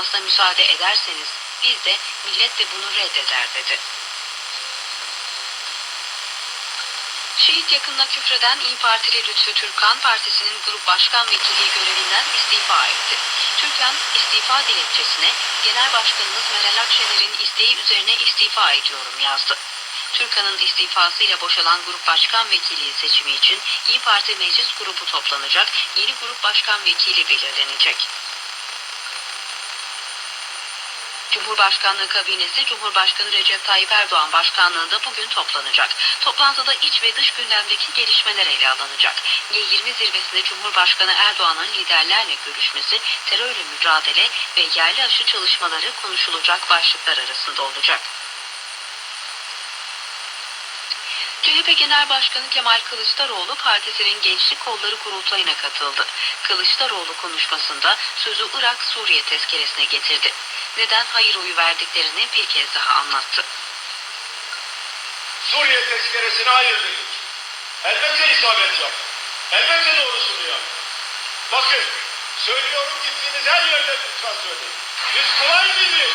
olmasına müsaade ederseniz biz de millet de bunu reddeder dedi. Şehit yakınına küfreden İyi Partili Lütfü Türkan partisinin grup başkan vekilliği görevinden istifa etti. Türkan istifa dilekçesine Genel Başkanımız Meral Akşener'in isteği üzerine istifa ediyorum yazdı. Türkan'ın istifasıyla boşalan grup başkan vekilliği seçimi için İyi Parti meclis grubu toplanacak, yeni grup başkan vekili belirlenecek. Cumhurbaşkanlığı kabinesi Cumhurbaşkanı Recep Tayyip Erdoğan başkanlığında bugün toplanacak. Toplantıda iç ve dış gündemdeki gelişmeler ele alınacak. G20 zirvesinde Cumhurbaşkanı Erdoğan'ın liderlerle görüşmesi, terörle mücadele ve yerli aşı çalışmaları konuşulacak başlıklar arasında olacak. CHP Genel Başkanı Kemal Kılıçdaroğlu partisinin Gençlik Kolları Kurultayı'na katıldı. Kılıçdaroğlu konuşmasında sözü Irak-Suriye tezkeresine getirdi. Neden hayır oyu verdiklerini bir kez daha anlattı. Suriye tezkeresine hayır dedik. Elbette isabet yaptı. Elbette doğrusunu yaptı. Bakın, söylüyorum gittiğiniz her yerde lütfen söyleyin. Biz kolay gibi